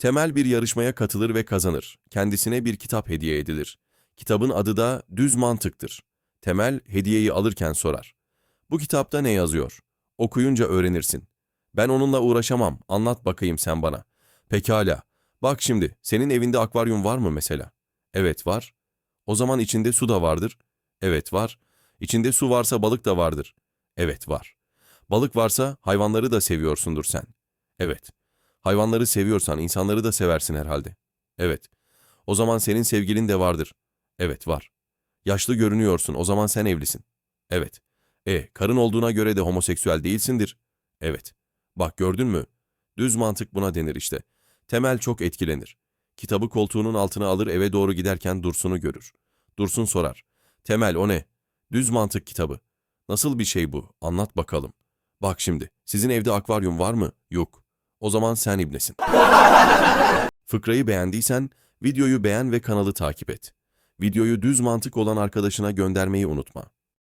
Temel bir yarışmaya katılır ve kazanır. Kendisine bir kitap hediye edilir. Kitabın adı da Düz Mantık'tır. Temel hediyeyi alırken sorar. Bu kitapta ne yazıyor? Okuyunca öğrenirsin. Ben onunla uğraşamam. Anlat bakayım sen bana. Pekala. Bak şimdi, senin evinde akvaryum var mı mesela? Evet var. O zaman içinde su da vardır. Evet var. İçinde su varsa balık da vardır. Evet var. Balık varsa hayvanları da seviyorsundur sen. Evet. Hayvanları seviyorsan insanları da seversin herhalde. Evet. O zaman senin sevgilin de vardır. Evet var. Yaşlı görünüyorsun o zaman sen evlisin. Evet. E, karın olduğuna göre de homoseksüel değilsindir. Evet. Bak gördün mü? Düz mantık buna denir işte. Temel çok etkilenir. Kitabı koltuğunun altına alır eve doğru giderken Dursun'u görür. Dursun sorar. Temel o ne? Düz mantık kitabı. Nasıl bir şey bu? Anlat bakalım. Bak şimdi, sizin evde akvaryum var mı? Yok. O zaman sen ibnesin. Fıkrayı beğendiysen videoyu beğen ve kanalı takip et. Videoyu düz mantık olan arkadaşına göndermeyi unutma.